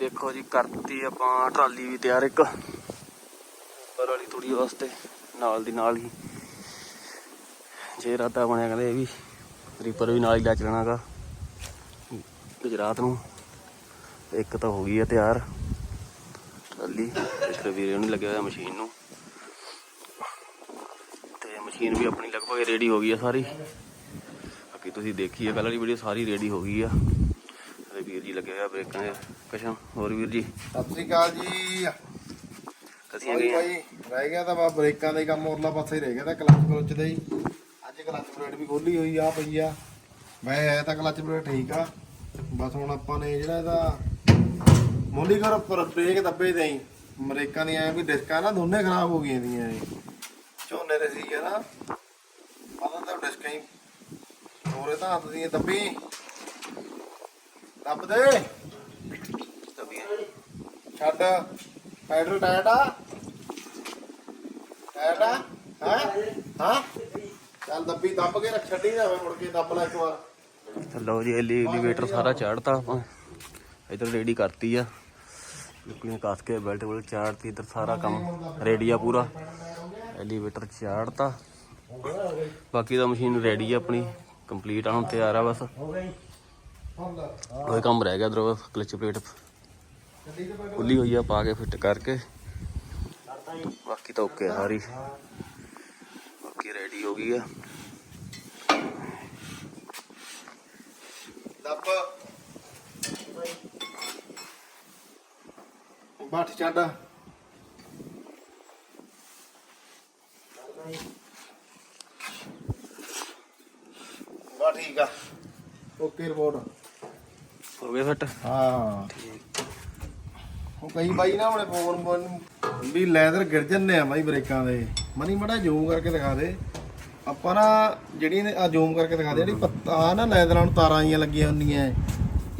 ਦੇਖੋ ਜੀ, ਕਰਤੀ ਆਪਾਂ ਟਰਾਲੀ ਵੀ ਤਿਆਰ ਇੱਕ। ਉੱਪਰ ਵਾਲੀ ਤੂੜੀ ਵਾਸਤੇ, ਨਾਲ ਦੀ ਨਾਲ ਹੀ। ਜੇ ਰਾਤਾ ਬਣਿਆ ਕਹਿੰਦੇ ਇਹ ਵੀ, ਰੀਪਰ ਵੀ ਨਾਲ ਹੀ ਲੈ ਚੱਲਣਾਗਾ ਗੁਜਰਾਤ ਨੂੰ। ਇੱਕ ਤਾਂ ਹੋ ਗਈ ਆ ਤਿਆਰ। ਟਰਾਲੀ, ਇੱਕ ਵੀਰੇ ਨੂੰ ਲੱਗਿਆ ਹੋਇਆ ਮਸ਼ੀਨ ਨੂੰ। ਤੇ ਮਸ਼ੀਨ ਵੀ ਆਪਣੀ ਲਗਭਗ ਰੈਡੀ ਹੋ ਗਈ ਆ ਸਾਰੀ। ਬਾਕੀ ਤੁਸੀਂ ਦੇਖੀ ਆ, ਪਹਿਲਾਂ ਵਾਲੀ ਵੀਡੀਓ ਸਾਰੀ ਰੈਡੀ ਹੋ ਗਈ ਆ। ਹੋਇਆ ਬ੍ਰੇਕਾਂ ਦੇ ਕਸ਼ਮ। ਹੋਰ ਵੀਰ ਜੀ? ਸਤਿ ਸ੍ਰੀ ਅਕਾਲ ਜੀ। ਕਸੀਆਂ ਗਈਆਂ ਭਾਈ ਰਹਿ ਗਿਆ ਤਾਂ ਬਾ ਬ੍ਰੇਕਾਂ ਦਾ ਹੀ ਕੰਮ ਉਰਲਾ ਪਾਸੇ ਹੀ ਰਹਿ ਗਿਆ ਤਾਂ ਕਲੱਚ ਕਲੁੱਚ ਦਾ ਹੀ। ਅੱਜ ਕਲੱਚ ਪਲੇਟ ਵੀ ਖੋਲੀ ਹੋਈ ਆ ਪਈ ਆ। ਮੈਂ ਹੈ ਤਾਂ ਕਲੱਚ ਪਲੇਟ ਠੀਕ ਆ। ਬਸ ਹੁਣ ਆਪਾਂ ਨੇ ਜਿਹੜਾ ਇਹਦਾ ਮੋਲੀ ਕਰ ਉੱਪਰ ਬ੍ਰੇਕ ਦੱਬੇ ਦੇਈ ਬ੍ਰੇਕਾਂ ਦੀਆਂ ਐ ਵੀ ਡਿਸਕਾਂ ਨਾ ਦੋਨੇ ਖਰਾਬ ਹੋ ਗਈਆਂ ਦੀਆਂ ਇਹ ਝੋਨੇ ਦੇ ਸੀ ਨਾ। ਪਤਾ ਤਾਂ ਡਿਸਕਾਂ ਹੀ। ਹੋਰੇ ਤਾਂ ਹੱਥ ਦੀਆਂ ਦੱਬੀ। ਦੱਬ ਦੇ। ਛੱਡ। ਪੈਡਲ ਟਾਇਟ ਆ। ਟਾਇਟ ਆ। ਹਾਂ? ਹਾਂ? ਚੱਲ ਦੱਬੀ, ਦੱਬ ਕੇ ਰੱਖ, ਛੱਡੀ ਨਾ ਮੁੜ ਕੇ, ਦੱਬ ਲੈ ਇੱਕ ਵਾਰ। ਲਓ ਜੀ ਐਲੀਵੇਟਰ ਸਾਰਾ ਚਾੜਤਾ ਆਪਾਂ। ਇਧਰ ਰੈਡੀ ਕਰਤੀ ਆ। ਲੁਕੀਆਂ ਕੱਸ ਕੇ ਬੈਲਟ ਬੁਲਟ ਚਾੜਤੀ, ਇਧਰ ਸਾਰਾ ਕੰਮ ਰੈਡੀ ਆ ਪੂਰਾ। ਐਲੀਵੇਟਰ ਚਾੜਤਾ। ਬਾਕੀ ਦਾ ਮਸ਼ੀਨ ਰੈਡੀ ਆ ਆਪਣੀ ਕੰਪਲੀਟ ਆ, ਹੁਣ ਤਿਆਰ ਆ ਬਸ। ਕੋਈ ਕੰਮ ਰਹਿ ਗਿਆ ਬਸ ਕਲਚ ਪਲੇਟ। ਖੁੱਲੀ ਹੋਈ ਆ ਪਾ ਕੇ ਫਿੱਟ ਕਰਕੇ। ਬਾਕੀ ਤਾਂ ਓਕੇ ਆ ਸਾਰੀ। ਬਾਕੀ ਰੈਡੀ ਹੋ ਗਈ ਆ। ਦੱਬ। ਬਾਠ ਛੱਡ ਬਾ ਠੀਕ ਆ। Okay report. ਹੋ ਗਿਆ ਫਿੱਟ ਹਾਂ। ਉਹ ਕਈ ਬਾਈ ਨਾ ਆਪਣੇ ਫੋਨ ਫੋਨ ਵੀ ਲੈਦਰ ਗਿਰ ਜੰਨੇ ਆ ਬਾਈ ਬ੍ਰੇਕਾਂ ਦੇ। ਮਨੀ ਮੜਾ ਜ਼ੂਮ ਕਰਕੇ ਦਿਖਾ ਦੇ। ਆਪਾਂ ਨਾ ਜਿਹੜੀ ਆ ਜ਼ੂਮ ਕਰਕੇ ਦਿਖਾ ਦੇ, ਜਿਹੜੀ ਪੱਤਾ ਨਾ ਲੈਦਰਾਂ ਨੂੰ ਤਾਰਾਂ ਆਈਆਂ ਲੱਗੀਆਂ ਹੁੰਦੀਆਂ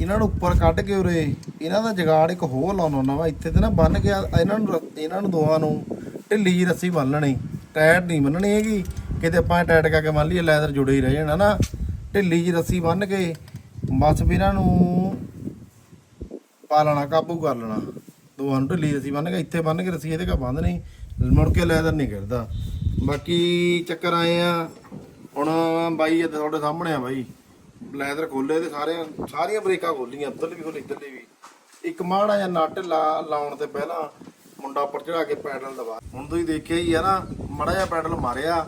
ਇਹਨਾਂ ਨੂੰ ਉੱਪਰ ਕੱਢ ਕੇ ਉਰੇ, ਇਹਨਾਂ ਦਾ ਜਗਾੜ ਇੱਕ ਹੋਰ ਲਾਉਣਾ ਹੁੰਦਾ ਵਾ। ਇੱਥੇ ਤੇ ਨਾ ਬੰਨ ਕੇ ਇਹਨਾਂ ਨੂੰ ਰ- ਇਹਨਾਂ ਨੂੰ ਦੋਵਾਂ ਨੂੰ ਢਿੱਲੀ ਜਿਹੀ ਰੱਸੀ ਬੰਨਣੀ ਟਾਇਟ ਨਹੀਂ ਬੰਨਣੀ ਹੈਗੀ। ਕਿਤੇ ਆਪਾਂ ਟਾਇਟ ਕਰਕੇ ਮੰਨ ਲਈਏ ਲੈਦਰ ਜੁੜੇ ਹੀ ਰਹਿ ਜਾਣਾ ਨਾ। ਢਿੱਲੀ ਜਿਹੀ ਰੱਸੀ ਬੰਨ ਕੇ ਬਸ ਵੀ ਇਹਨਾਂ ਨੂੰ ਪਾ ਲੈਣਾ, ਕਾਬੂ ਕਰ ਲੈਣਾ। ਦੋਹਾਂ ਨੂੰ ਢਿੱਲੀ ਰੱਸੀ ਬੰਨ ਕੇ, ਇੱਥੇ ਬੰਨ ਕੇ ਰੱਸੀ ਇਹਦੇ ਕਾ ਬੰਦ ਨਹੀਂ ਮੁੜ ਕੇ ਲੈਦਰ ਨਹੀਂ ਗਿਰਦਾ ਬਾਕੀ ਚੱਕਰ ਆਏ ਆ, ਹੁਣ ਬਾਈ ਇੱਥੇ ਤੁਹਾਡੇ ਸਾਹਮਣੇ ਆ ਬਾਈ। ਲੈਦਰ ਖੋਲੇ ਤੇ ਸਾਰੇ ਸਾਰੀਆਂ ਬ੍ਰੇਕਾਂ ਖੋਲੀਆਂ ਉੱਧਰਲੀ ਵੀ ਖੋਲੀ ਇੱਧਰਲੀ ਵੀ। ਇੱਕ ਮਾੜਾ ਜਿਹਾ ਨਟ ਲਾ, ਲਾਉਣ ਤੇ ਪਹਿਲਾਂ ਮੁੰਡਾ ਉੱਪਰ ਚੜਾ ਕੇ ਪੈਡਲ ਦਬਾ। ਹੁਣ ਤੁਸੀਂ ਦੇਖਿਆ ਹੀ ਆ ਨਾ, ਮਾੜਾ ਜਿਹਾ ਪੈਡਲ ਮਾਰਿਆ,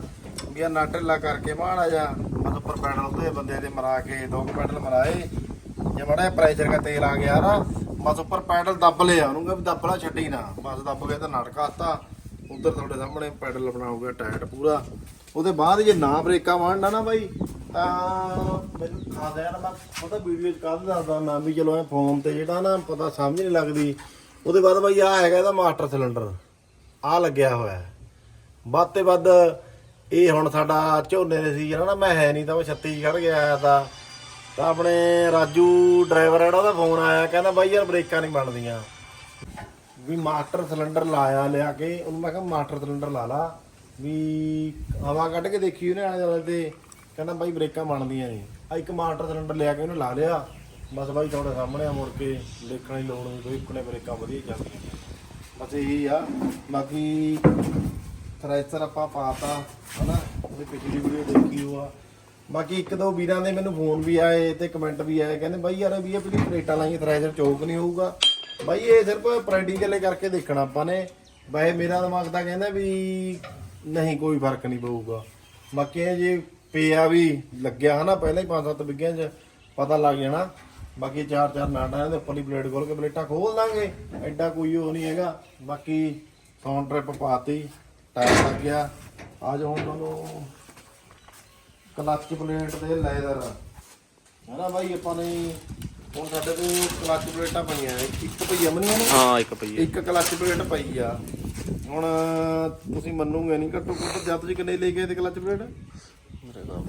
ਵੀ ਆ ਨਟ ਲਾ ਕਰਕੇ ਮਾੜਾ ਜਿਹਾ, ਮਤਲਬ ਉੱਪਰ ਪੈਡਲ ਉੱਤੇ ਬੰਦੇ ਦੇ ਮਰਾ ਕੇ, ਦੋ ਕੁ ਪੈਡਲ ਮਰਾਏ। ਜੇ ਮਾੜਾ ਜਿਹਾ ਪ੍ਰੈਸ਼ਰ ਦਾ ਤੇਲ ਆ ਗਿਆ ਨਾ ਬਸ ਉੱਪਰ ਪੈਡਲ ਦੱਬ ਲਿਆ ਉਹਨੂੰ ਕਿ ਵੀ ਦੱਬਲਾ ਛੱਡੀ ਨਾ। ਬਸ ਦੱਬ ਗਿਆ ਤਾਂ ਨਟਕਾਤਾ ਉਧਰ ਤੁਹਾਡੇ ਸਾਹਮਣੇ ਪੈਡਲ ਅਪਣਾ ਹੋ ਗਿਆ ਟਾਇਟ ਪੂਰਾ। ਉਹਦੇ ਬਾਅਦ ਜੇ ਨਾ ਬ੍ਰੇਕਾਂ ਮਾਰਨਾ ਨਾ ਬਾਈ, ਤਾਂ ਮੈਨੂੰ ਖਾਦਾ ਯਾਰ ਮੈਂ ਪਤਾ ਵੀਡੀਓ ਚ ਕੱਢ ਦੱਸਦਾ, ਮੈਂ ਵੀ ਚਲੋ ਇਹ ਫੋਨ ਤੇ ਜਿਹੜਾ ਨਾ ਪਤਾ ਸਮਝ ਨਹੀਂ ਲੱਗਦੀ। ਉਹਦੇ ਬਾਅਦ ਬਾਈ ਆ ਹੈਗਾ ਇਹਦਾ ਮਾਸਟਰ ਸਿਲੰਡਰ। ਆ ਲੱਗਿਆ ਹੋਇਆ। ਵੱਧ ਤੇ ਵੱਧ ਇਹ ਹੁਣ ਸਾਡਾ ਝੋਨੇ ਦੇ ਸੀ ਨਾ, ਮੈਂ ਹੈ ਨਹੀਂ ਤਾਂ ਮੈਂ ਛੱਤੀ ਛੱਤੀਸਗੜ੍ਹ ਗਿਆ ਆਇਆ ਤਾਂ ਤਾਂ ਆਪਣੇ ਰਾਜੂ ਡਰਾਈਵਰ ਜਿਹੜਾ, ਉਹਦਾ ਫੋਨ ਆਇਆ, ਕਹਿੰਦਾ ਬਾਈ ਯਾਰ ਬ੍ਰੇਕਾਂ ਨਹੀਂ ਬਣਦੀਆਂ। ਵੀ ਮਾਸਟਰ ਸਿਲੰਡਰ ਲਾਇਆ, ਲਿਆ ਕੇ, ਉਹਨੂੰ ਮੈਂ ਕਿਹਾ ਮਾਸਟਰ ਸਿਲੰਡਰ ਲਾ ਲਾ। ਵੀ ਹਵਾ ਕੱਢ ਕੇ ਦੇਖੀ ਉਹਨੇ ਆਲੇ ਦੁਆਲੇ ਤੇ, ਕਹਿੰਦਾ ਬਾਈ ਬ੍ਰੇਕਾਂ ਬਣਦੀਆਂ ਨਹੀਂ ਆ ਇੱਕ ਮਾਸਟਰ ਸਿਲੰਡਰ ਲਿਆ ਕੇ ਉਹਨੇ ਲਾ ਲਿਆ। ਬਸ ਬਾਈ ਤੁਹਾਡੇ ਸਾਹਮਣੇ ਆ ਮੁੜ ਕੇ, ਦੇਖਣ ਦੀ ਲੋੜ ਨਹੀਂ ਕੋਈ ਇੱਕਨੇ ਬ੍ਰੇਕਾਂ ਵਧੀਆ ਚੱਲਦੀਆਂ। ਬਸ ਇਹੀ ਆ। ਬਾਕੀ ਥ੍ਰੈਸ਼ਰ ਆਪਾਂ ਪਾਤਾ, ਹਨਾ, ਉਹਦੀ ਪਿਛਲੀ ਵੀਡੀਓ ਦੇਖੀ ਹੋਆ। ਬਾਕੀ ਇੱਕ ਦੋ ਵੀਰਾਂ ਦੇ ਮੈਨੂੰ ਫੋਨ ਵੀ ਆਏ ਤੇ ਕਮੈਂਟ ਵੀ ਆਏ, ਕਹਿੰਦੇ ਬਾਈ ਯਾਰ ਵੀ ਇਹ ਜਿਹੜੀ ਪਲੇਟਾਂ ਲਾਈਆਂ ਥ੍ਰੈਸ਼ਰ ਚੌਕ ਨਹੀਂ ਹੋਊਗਾ। ਬਾਈ ਇਹ ਸਿਰਫ ਪ੍ਰੈਕਟੀਕਲ ਕਰਕੇ ਦੇਖਣਾ ਆਪਾਂ ਨੇ। ਬਾਈ ਮੇਰਾ ਦਿਮਾਗ ਤਾਂ ਕਹਿੰਦਾ ਵੀ ਨਹੀਂ, ਕੋਈ ਫ਼ਰਕ ਨਹੀਂ ਪਊਗਾ। ਬਾਕੀ ਇਹ ਜੇ ਪਿਆ ਵੀ ਲੱਗਿਆ ਹਨਾ, ਪਹਿਲਾਂ ਹੀ 5-7 ਵਿੱਗਿਆਂ 'ਚ ਪਤਾ ਲੱਗ ਜਾਣਾ। ਬਾਕੀ ਚਾਰ ਚਾਰ ਨਾਟਾਂ ਦੇ ਉੱਪਰਲੀ ਪਲੇਟ ਖੋਲ ਕੇ ਪਲੇਟਾਂ ਖੋਲ ਦਾਂਗੇ। ਐਡਾ ਕੋਈ ਉਹ ਨਹੀਂ ਹੈਗਾ। ਬਾਕੀ ਸਾਊਂਡ ਟ੍ਰਿਪ ਪਾਤੀ ਟਾਇਰ ਲੱਗ ਗਿਆ। ਅੱਜ ਹੁਣ ਤੁਹਾਨੂੰ ਕਲੱਚ ਪਲੇਟ ਤੇ ਲੈਦਰ। ਹਨਾ ਬਾਈ ਆਪਾਂ ਨੇ ਹੁਣ ਸਾਡੇ ਕੋਲ ਕਲੱਚ ਪਲੇਟਾਂ ਪਈਆਂ ਨੇ। ਇੱਕ ਪਈ ਅਮਨੀਆਂ ਨੇ? ਹਾਂ ਇੱਕ ਪਈ ਇੱਕ ਕਲੱਚ ਪਲੇਟ ਪਈ ਆ। ਹੁਣ ਤੁਸੀਂ ਮੰਨੋਗੇ ਨਹੀਂ ਘੱਟੋ ਘੱਟ ਜਦ ਤੁਸੀਂ ਕਿੰਨੇ ਲੈ ਗਏ ਤੇ ਕਲੱਚ ਪਲੇਟ? ਮੇਰੇ ਦਾ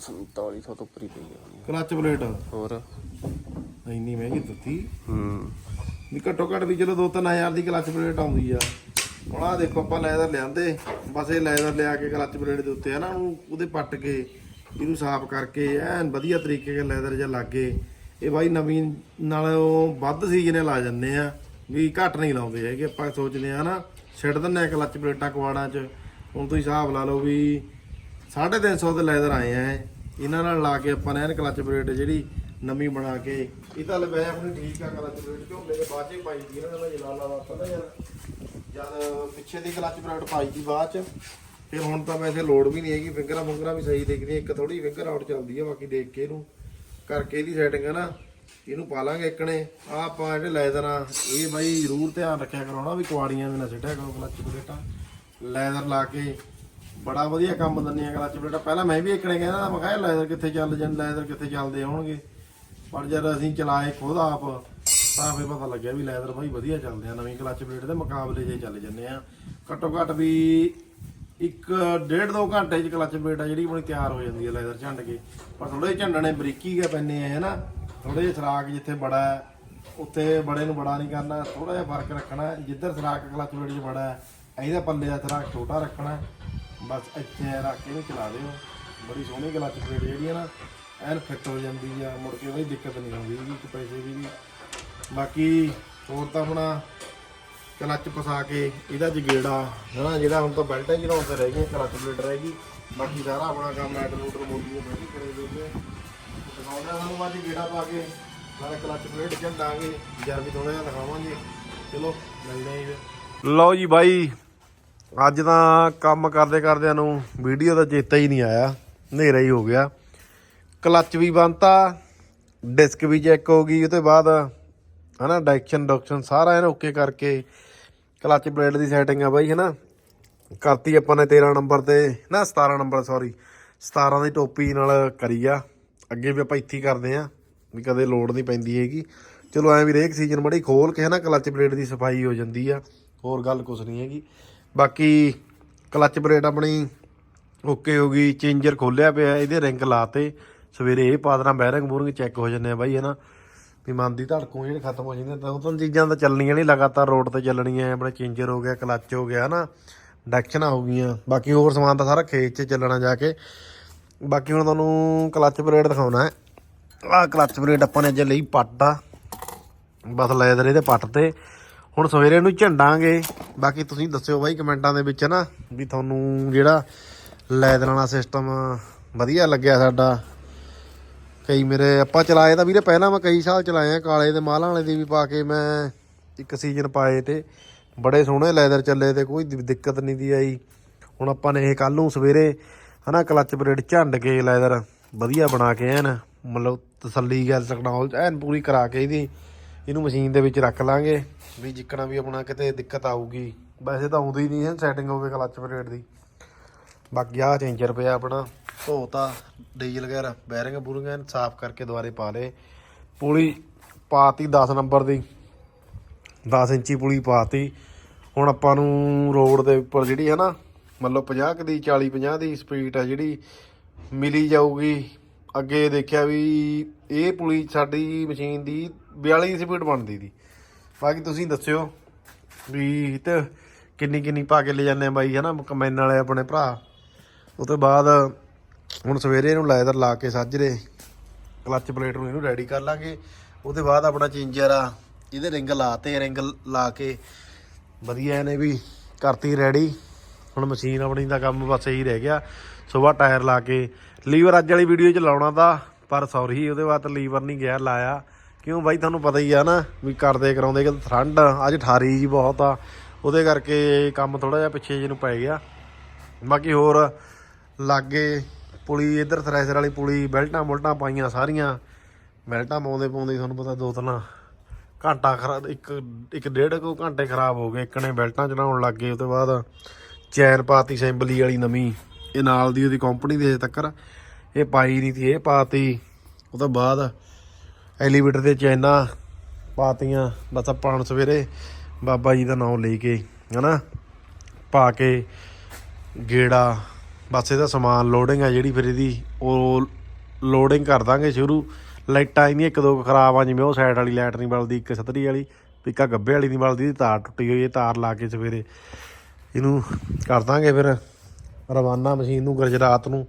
4700 ਤੋਂ ਉੱਪਰ ਹੀ ਪਈ ਆ ਕਲੱਚ ਪਲੇਟ? ਹੋਰ? ਇੰਨੀ ਮਹਿੰਗੀ ਦਿੱਤੀ? ਹੂੰ। ਵੀ ਘੱਟੋ ਘੱਟ ਵੀ ਚਲੋ 2-3000 ਦੀ ਕਲੱਚ ਪਲੇਟ ਆਉਂਦੀ ਆ। ਹੁਣ ਆ ਦੇਖੋ ਆਪਾਂ ਲੈਦਰ ਲਿਆਂਦੇ, ਬਸ ਇਹ ਲੈਦਰ ਲਿਆ ਕੇ ਕਲੱਚ ਪਲੇਟ ਦੇ ਉੱਤੇ ਹੈ ਨਾ ਉਹਨੂੰ ਉਹਦੇ ਪੱਟ ਕੇ, ਇਹਨੂੰ ਸਾਫ਼ ਕਰਕੇ, ਐਨ ਵਧੀਆ ਤਰੀਕੇ ਨਾਲ ਲੈਦਰ ਜਿਹਾ ਲੱਗੇ ਇਹ ਬਾਈ ਨਵੀਂ ਨਾਲੋਂ ਵੱਧ ਸੀਜ਼ਨੇ ਲਾ ਜਾਂਦੇ ਆ, ਵੀ ਘੱਟ ਨਹੀਂ ਲਾਉਂਦੇ ਹੈਗੇ, ਆਪਾਂ ਸੋਚਦੇ ਆ ਨਾ, ਛੱਡ ਦਿੰਦੇ ਆ ਕਲੱਚ ਪਲੇਟਾਂ ਕਵਾੜਾਂ 'ਚ, ਹੁਣ ਤੁਸੀਂ ਹਿਸਾਬ ਲਾ ਲਓ ਵੀ 350 ਦੇ ਲੈਦਰ ਆਏ ਆ, ਇਹਨਾਂ ਨਾਲ ਲਾ ਕੇ ਆਪਾਂ ਨੇ ਐਨ ਕਲੱਚ ਪਲੇਟ ਜਿਹੜੀ ਨਵੀਂ ਬਣਾ ਕੇ, ਇਹ ਤਾਂ ਲਵੇ ਆਪਣੀ ਠੀਕ ਆ ਕਲੱਚ ਪਲੇਟ ਝੋਲੇ ਦੇ ਬਾਅਦ 'ਚ ਪਾਈ ਦੀ ਇਹਨਾਂ ਨੇ ਜਲਾਲਾ ਵਾਪਾ ਨਾ ਯਾਰ। ਜਦ ਪਿੱਛੇ ਦੀ ਕਲੱਚ ਪਲੇਟ ਪਾਈ ਦੀ ਬਾਅਦ 'ਚ, ਫਿਰ ਹੁਣ ਤਾਂ ਵੈਸੇ ਲੋਡ ਵੀ ਨਹੀਂ ਹੈਗੀ ਫਿੰਗਰਾਂ ਫੁੰਗਰਾਂ ਵੀ ਸਹੀ ਦਿਖਦੀਆਂ ਇੱਕ ਥੋੜੀ ਫਿੰਗਰ ਆਊਟ ਚੱਲਦੀ ਹੈ ਬਾਕੀ ਦੇਖ ਕੇ ਇਹਨੂੰ ਕਰਕੇ ਇਹਦੀ ਸੈਟਿੰਗ ਹੈ ਨਾ, ਇਹਨੂੰ ਪਾ ਲਾਂਗੇ ਇੱਕਣੇ ਆ ਆਪਾਂ ਜਿਹੜੇ ਲੈਦਰ ਆ ਇਹ ਬਾਈ ਜ਼ਰੂਰ ਧਿਆਨ ਰੱਖਿਆ ਕਰੋ ਨਾ ਵੀ ਕੁਆੜੀਆਂ ਵੀ ਨਾ ਸਿੱਟਿਆ ਕਰੋ ਕਲਚ ਪਲੇਟਾਂ ਲੈਦਰ ਲਾ ਕੇ ਬੜਾ ਵਧੀਆ ਕੰਮ ਦਿੰਦੀਆਂ ਕਲੱਚ ਪਲੇਟਾਂ ਪਹਿਲਾਂ ਮੈਂ ਵੀ ਇੱਕਣੇ ਕਹਿੰਦਾ ਮੈਂ ਕਿਹਾ ਲੈਦਰ ਕਿੱਥੇ ਚੱਲ ਜਾਣ ਲੈਦਰ ਕਿੱਥੇ ਚੱਲਦੇ ਹੋਣਗੇ ਪਰ ਜਦ ਅਸੀਂ ਚਲਾਏ ਖੁਦ ਆਪ ਤਾਂ ਫਿਰ ਪਤਾ ਲੱਗਿਆ ਵੀ ਲੈਦਰ ਬਾਈ ਵਧੀਆ ਚੱਲਦੇ ਆ, ਨਵੀਂ ਕਲੱਚ ਪਲੇਟ ਦੇ ਮੁਕਾਬਲੇ ਜੇ ਚੱਲ ਜੰਨੇ ਆ। ਘੱਟੋ ਘੱਟ ਵੀ ਇੱਕ ਡੇਢ ਦੋ ਘੰਟੇ ਚ ਕਲੱਚ ਪਲੇਟ ਆ ਜਿਹੜੀ ਆਪਣੀ ਤਿਆਰ ਹੋ ਜਾਂਦੀ ਹੈ ਲੈਦਰ ਝੰਡ ਕੇ। ਪਰ ਥੋੜੇ ਝੰਡਣੇ ਬਰੀਕੀ ਕੇ ਪੈਨੇ ਆ, ਹੈਨਾ? ਥੋੜੇ ਜਿਹਾ ਸਰਾਕ ਜਿੱਥੇ ਬੜਾ ਹੈ, ਉੱਥੇ ਬੜੇ ਨੂੰ ਬੜਾ ਨਹੀਂ ਕਰਨਾ ਥੋੜਾ ਜਿਹਾ ਫ਼ਰਕ ਰੱਖਣਾ, ਜਿੱਧਰ ਸਰਾਕ ਕਲਚ ਪਲੇਟ 'ਚ ਬੜਾ ਹੈ ਇਹਦੇ ਪੱਲੇ ਦਾ ਸਰਾਕ ਛੋਟਾ ਰੱਖਣਾ, ਬਸ ਇੱਥੇ ਰੱਖ ਕੇ ਇਹਨੂੰ ਚਲਾ ਦਿਓ। ਬੜੀ ਸੋਹਣੀ ਕਲੱਚ ਪਲੇਟ ਜਿਹੜੀ ਹੈ ਨਾ, ਐਨ ਫਿੱਟ ਹੋ ਜਾਂਦੀ ਆ, ਮੁੜ ਕੇ ਉਹਦੀ ਦਿੱਕਤ ਨਹੀਂ ਆਉਂਦੀ ਹੈਗੀ ਪੈਸੇ ਦੀ ਵੀ। ਬਾਕੀ ਹੋਰ ਤਾਂ ਆਪਣਾ ਕਲੱਚ ਫਸਾ ਕੇ ਇਹਦਾ ਜਗੇੜਾ ਹਨਾ, ਜਿਹੜਾ ਹੁਣ ਤਾਂ ਬੈਲਟਾਂ ਹੀ ਚੜਾਉਣ ਤੇ ਰਹਿ ਗਈਆਂ ਕਲੱਚ ਪਲੇਟ ਰਹਿ ਗਈ। ਬਾਕੀ ਸਾਰਾ ਆਪਣਾ ਕੰਮ ਐਟ ਰੂਟਰ ਮੋਦੀ ਦੇ ਬੈਠੀ ਕਰੇ ਦੋਗੇ ਦਿਖਾਉਂਦੇ ਸਾਨੂੰ ਬਾਅਦ ਗੇੜਾ ਪਾ ਕੇ ਸਾਰਾ ਕਲੱਚ ਪਲੇਟ ਝੰਡਾਂਗੇ ਜਰ ਵੀ ਥੋੜਾ ਜਿਹਾ ਦਿਖਾਵਾਂਗੇ। ਚਲੋ, ਮਿਲਦੇ ਆਂ ਲਓ ਜੀ ਬਾਈ, ਅੱਜ ਤਾਂ ਕੰਮ ਕਰਦੇ ਕਰਦਿਆਂ ਨੂੰ ਵੀਡੀਓ ਦਾ ਚੇਤਾ ਹੀ ਨਹੀਂ ਆਇਆ, ਹਨੇਰਾ ਹੀ ਹੋ ਗਿਆ। ਕਲੱਚ ਵੀ ਬੰਨਤਾ ਡਿਸਕ ਵੀ ਚੈੱਕ ਹੋ ਗਈ ਉਹ ਤੋਂ ਬਾਅਦ ਹਨਾ ਡਾਇਰੈਕਸ਼ਨ ਡਾਕਸ਼ਨ ਸਾਰਾ ਇਹਨੂੰ ਓਕੇ ਕਰਕੇ ਕਲੱਚ ਪਲੇਟ ਦੀ ਸੈਟਿੰਗ ਆ ਬਾਈ, ਹਨਾ। ਕਰਤੀ ਆਪਾਂ ਨੇ 13 ਨੰਬਰ ਤੇ, ਨਾ 17 ਨੰਬਰ ਸੌਰੀ 17 ਦੀ ਟੋਪੀ ਨਾਲ ਕਰੀ ਆ। ਅੱਗੇ ਵੀ ਆਪਾਂ ਇੱਥੇ ਕਰਦੇ ਆ, ਵੀ ਕਦੇ ਲੋਡ ਨਹੀਂ ਪੈਂਦੀ ਹੈਗੀ। ਚਲੋ ਐ ਵੀ ਰੇਕ ਸੀਜ਼ਨ ਬੜੀ ਖੋਲ ਕੇ, ਹਨਾ ਕਲੱਚ ਪਲੇਟ ਦੀ ਸਫ਼ਾਈ ਹੋ ਜਾਂਦੀ ਆ, ਹੋਰ ਗੱਲ ਕੁਝ ਨਹੀਂ ਹੈਗੀ। ਬਾਕੀ ਕਲੱਚ ਪਲੇਟ ਆਪਣੀ ਓਕੇ ਹੋ ਗਈ ਚੇਂਜਰ ਖੋਲਿਆ ਪਿਆ, ਇਹਦੇ ਰਿੰਗ ਲਾਤੇ। ਸਵੇਰੇ ਇਹ ਪਾ ਦੇਣਾ ਬੈਰਿੰਗ ਬੂਰਿੰਗ ਚੈੱਕ ਹੋ ਜੰਨੇ ਆ ਬਾਈ, ਹਨਾ। ਵੀ ਮਨ ਦੀ ਧੜਕੋਂ ਜਿਹੜੇ ਖਤਮ ਹੋ ਜਾਂਦੇ ਤਾਂ ਉਹ ਤਾਂ ਚੀਜ਼ਾਂ ਤਾਂ ਚੱਲਣੀਆਂ ਨਹੀਂ, ਲਗਾਤਾਰ ਰੋਡ ਤੇ ਚੱਲਣੀਆਂ, ਆਪਣੇ ਚੇਂਜਰ ਹੋ ਗਿਆ, ਕਲੱਚ ਹੋ ਗਿਆ, ਹਨਾ? ਡੈਕਸ਼ਨਾਂ ਹੋ ਗਈਆਂ। ਬਾਕੀ ਹੋਰ ਸਮਾਨ ਤਾਂ ਸਾਰਾ ਖੇਤ 'ਚ ਚੱਲਣਾ ਜਾ ਕੇ। ਬਾਕੀ ਹੁਣ ਤੁਹਾਨੂੰ ਕਲੱਚ ਪਲੇਟ ਦਿਖਾਉਣਾ ਹੈ। ਆਹ ਕਲੱਚ ਪਲੇਟ ਆਪਾਂ ਨੇ ਅੱਜ ਲਈ ਪੱਟ ਆ। ਬਸ ਲੈਦਰ ਇਹਦੇ ਪੱਟ ਤੇ। ਹੁਣ ਸਵੇਰੇ ਨੂੰ ਝੰਡਾਂਗੇ। ਬਾਕੀ ਤੁਸੀਂ ਦੱਸਿਓ ਬਾਈ ਕਮੈਂਟਾਂ ਦੇ ਵਿੱਚ ਨਾ ਵੀ ਤੁਹਾਨੂੰ ਜਿਹੜਾ ਲੈਦਰ ਵਾਲਾ ਸਿਸਟਮ ਵਧੀਆ ਲੱਗਿਆ ਸਾਡਾ। ਕਈ ਮੇਰੇ ਆਪਾਂ ਚਲਾਏ ਤਾਂ ਵੀਰੇ ਪਹਿਲਾਂ ਮੈਂ ਕਈ ਸਾਲ ਚਲਾਏ ਆ, ਕਾਲੇ ਤੇ ਮਾਲਾਂ ਵਾਲੇ ਦੀ ਵੀ ਪਾ ਕੇ ਮੈਂ ਇੱਕ ਸੀਜ਼ਨ ਪਾਏ ਤੇ ਬੜੇ ਸੋਹਣੇ ਲੈਦਰ ਚੱਲੇ ਤੇ ਕੋਈ ਦਿੱਕਤ ਨਹੀਂ ਦੀ ਆਈ। ਹੁਣ ਆਪਾਂ ਨੇ ਇਹ ਕੱਲ ਨੂੰ ਸਵੇਰੇ ਹਨਾ ਕਲੱਚ ਪਲੇਟ ਝੰਡ ਕੇ ਲੈਦਰ ਵਧੀਆ ਬਣਾ ਕੇ ਐਨ, ਮਤਲਬ ਤਸੱਲੀ ਗੱਲ ਟੈਕਨੋਲੋਜੀ ਐਨ ਪੂਰੀ ਕਰਾ ਕੇ ਇਹਦੀ, ਇਹਨੂੰ ਮਸ਼ੀਨ ਦੇ ਵਿੱਚ ਰੱਖ ਲਾਂਗੇ ਵੀ ਜਿੱਕਣਾ ਵੀ ਆਪਣਾ ਕਿਤੇ ਦਿੱਕਤ ਆਊਗੀ। ਵੈਸੇ ਤਾਂ ਆਉਂਦੀ ਨਹੀਂ ਹੈ ਸੈਟਿੰਗ ਹੋਵੇ ਕਲੱਚ ਪਲੇਟ ਦੀ। ਬਾਕੀ ਆ ਚੇਂਜਰ ਪਿਆ ਆਪਣਾ। ਧੋਤਾ, ਡੀਜ਼ਲ ਵਗੈਰਾ, ਬੈਰਿੰਗ ਬੂਰਿੰਗਾਂ ਸਾਫ਼ ਕਰਕੇ ਦੁਬਾਰੇ ਪਾ ਲਏ। ਪੁਲੀ ਪਾਤੀ 10 ਨੰਬਰ ਦੀ। 10 ਇੰਚੀ ਪੁਲੀ ਪਾਤੀ। ਹੁਣ ਆਪਾਂ ਨੂੰ ਰੋਡ ਦੇ ਉੱਪਰ ਜਿਹੜੀ ਹੈ ਨਾ, ਮਤਲਬ 50 ਕੁ ਦੀ 40 50 ਦੀ ਸਪੀਡ ਹੈ ਜਿਹੜੀ, ਮਿਲੀ ਜਾਊਗੀ। ਅੱਗੇ ਦੇਖਿਆ ਵੀ ਇਹ ਪੁਲੀ ਸਾਡੀ ਮਸ਼ੀਨ ਦੀ 42 ਦੀ ਸਪੀਡ ਬਣਦੀ ਦੀ। ਬਾਕੀ ਤੁਸੀਂ ਦੱਸਿਓ ਵੀ ਤੇ ਕਿੰਨੀ ਕਿੰਨੀ ਪਾ ਕੇ ਲੈ ਜਾਂਦੇ ਆ ਬਾਈ, ਹਨਾ? ਕਮੈਨ ਵਾਲੇ ਆਪਣੇ ਭਰਾ। ਉਹ ਤੋਂ ਬਾਅਦ ਹੁਣ ਸਵੇਰੇ ਇਹਨੂੰ ਲੈਦਰ ਲਾ ਕੇ ਸਾਜਰੇ ਕਲੱਚ ਪਲੇਟ ਨੂੰ ਇਹਨੂੰ ਰੈਡੀ ਕਰ ਲਾਂਗੇ। ਉਹਦੇ ਬਾਅਦ ਆਪਣਾ ਚੇਂਜਰ ਆ ਇਹਦੇ ਰਿੰਗ ਲਾਤੇ, ਰਿੰਗ ਲਾ ਕੇ ਵਧੀਆ ਇਹਨੇ ਵੀ ਕਰਤੀ ਰੈਡੀ ਹੁਣ ਮਸ਼ੀਨ ਆਪਣੀ ਦਾ ਕੰਮ ਬਸ ਇਹੀ ਰਹਿ ਗਿਆ। ਸਵੇਰ ਟਾਇਰ ਲਾ ਕੇ, ਲੀਵਰ ਅੱਜ ਵਾਲੀ ਵੀਡੀਓ 'ਚ ਲਾਉਣਾ ਤਾਂ, ਪਰ ਸੌਰੀ ਉਹਦੇ ਬਾਅਦ ਲੀਵਰ ਨਹੀਂ ਗਿਆ, ਲਾਇਆ। ਕਿਉਂ ਬਾਈ, ਤੁਹਾਨੂੰ ਪਤਾ ਹੀ ਆ ਨਾ ਵੀ ਕਰਦੇ ਕਰਾਉਂਦੇ ਕਿ ਠੰਡ, ਅੱਜ ਠਾਰੀ ਜੀ ਬਹੁਤ ਆ। ਉਹਦੇ ਕਰਕੇ ਕੰਮ ਥੋੜਾ ਜਿਹਾ ਪਿੱਛੇ ਜਿਹਨੂੰ ਪੈ ਗਿਆ। ਬਾਕੀ ਹੋਰ ਲਾਗੇ ਪੁਲੀ, ਇਧਰ ਥ੍ਰੈਸ਼ਰ ਵਾਲੀ ਪੁਲੀ, ਬੈਲਟਾਂ ਬੁਲਟਾਂ ਪਾਈਆਂ ਸਾਰੀਆਂ। ਬੈਲਟਾਂ ਪਾਉਂਦੇ ਪਾਉਂਦੇ ਤੁਹਾਨੂੰ ਪਤਾ ਦੋ ਤਿੰਨ ਘੰਟਾ ਖਰਾਬ, ਇੱਕ ਇੱਕ ਡੇਢ ਕੁ ਘੰਟੇ ਖਰਾਬ ਹੋ ਗਏ। ਇੱਕ ਨੇ ਬੈਲਟਾਂ ਚੜਾਉਣ ਲੱਗ ਗਏ ਉਹ ਤੋਂ ਬਾਅਦ ਚੈਨ ਪਾਤੀ ਅਸੈਂਬਲੀ ਵਾਲੀ ਨਵੀਂ। ਇਹ ਨਾਲ ਦੀ ਉਹਦੀ ਕੰਪਨੀ ਦੇ ਤੱਕਰ ਇਹ ਪਾਈ ਨਹੀਂ ਸੀ, ਇਹ ਪਾਤੀ। ਉਹ ਤੋਂ ਬਾਅਦ ਐਲੀਵੇਟਰ ਤੇ ਚੈਨਾ ਪਾਤੀਆਂ, ਬਸ ਆਪਾਂ ਹੁਣ ਸਵੇਰੇ ਬਾਬਾ ਜੀ ਦਾ ਨਾਮ ਲੈ ਕੇ, ਹਨਾ? ਪਾ ਕੇ ਗੇੜਾ ਬਸ ਇਹਦਾ ਸਮਾਨ ਲੋਡਿੰਗ ਆ ਜਿਹੜੀ ਫਿਰ ਇਹਦੀ, ਉਹ ਲੋਡਿੰਗ ਕਰ ਦਾਂਗੇ ਸ਼ੁਰੂ। ਲਾਈਟਾਂ ਇਹਦੀਆਂ ਇੱਕ ਦੋ ਕੁ ਖਰਾਬ ਆ, ਜਿਵੇਂ ਉਹ ਸਾਈਡ ਵਾਲੀ ਲਾਈਟ ਨਹੀਂ ਬਲਦੀ, ਇੱਕ ਸਤਰੀ ਵਾਲੀ ਪਿੱਕਾ ਗੱਬੇ ਵਾਲੀ ਨਹੀਂ ਬਲਦੀ, ਇਹਦੀ ਤਾਰ ਟੁੱਟੀ ਹੋਈ ਹੈ, ਤਾਰ ਲਾ ਕੇ ਸਵੇਰੇ ਇਹਨੂੰ ਕਰ ਦਾਂਗੇ ਫਿਰ ਰਵਾਨਾ ਮਸ਼ੀਨ ਨੂੰ ਗੁਜਰਾਤ ਨੂੰ।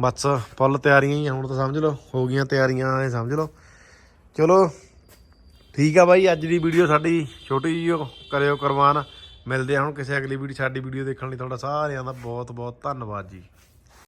ਬਸ ਫੁੱਲ ਤਿਆਰੀਆਂ ਹੀ ਹੁਣ ਤਾਂ ਸਮਝ ਲਓ, ਹੋ ਗਈਆਂ ਤਿਆਰੀਆਂ, ਇਹ ਸਮਝ ਲਓ। ਚਲੋ, ਠੀਕ ਆ ਬਾਈ, ਅੱਜ ਦੀ ਵੀਡੀਓ ਸਾਡੀ ਛੋਟੀ ਜਿਹੀ ਓ ਕਰਿਓ ਕੁਰਬਾਨ ਮਿਲਦੇ ਆ ਹੁਣ ਕਿਸੇ ਅਗਲੀ ਵੀਡੀਓ ਸਾਡੀ ਵੀਡੀਓ ਦੇਖਣ ਲਈ ਤੁਹਾਡਾ ਸਾਰਿਆਂ ਦਾ ਬਹੁਤ ਬਹੁਤ ਧੰਨਵਾਦ ਜੀ।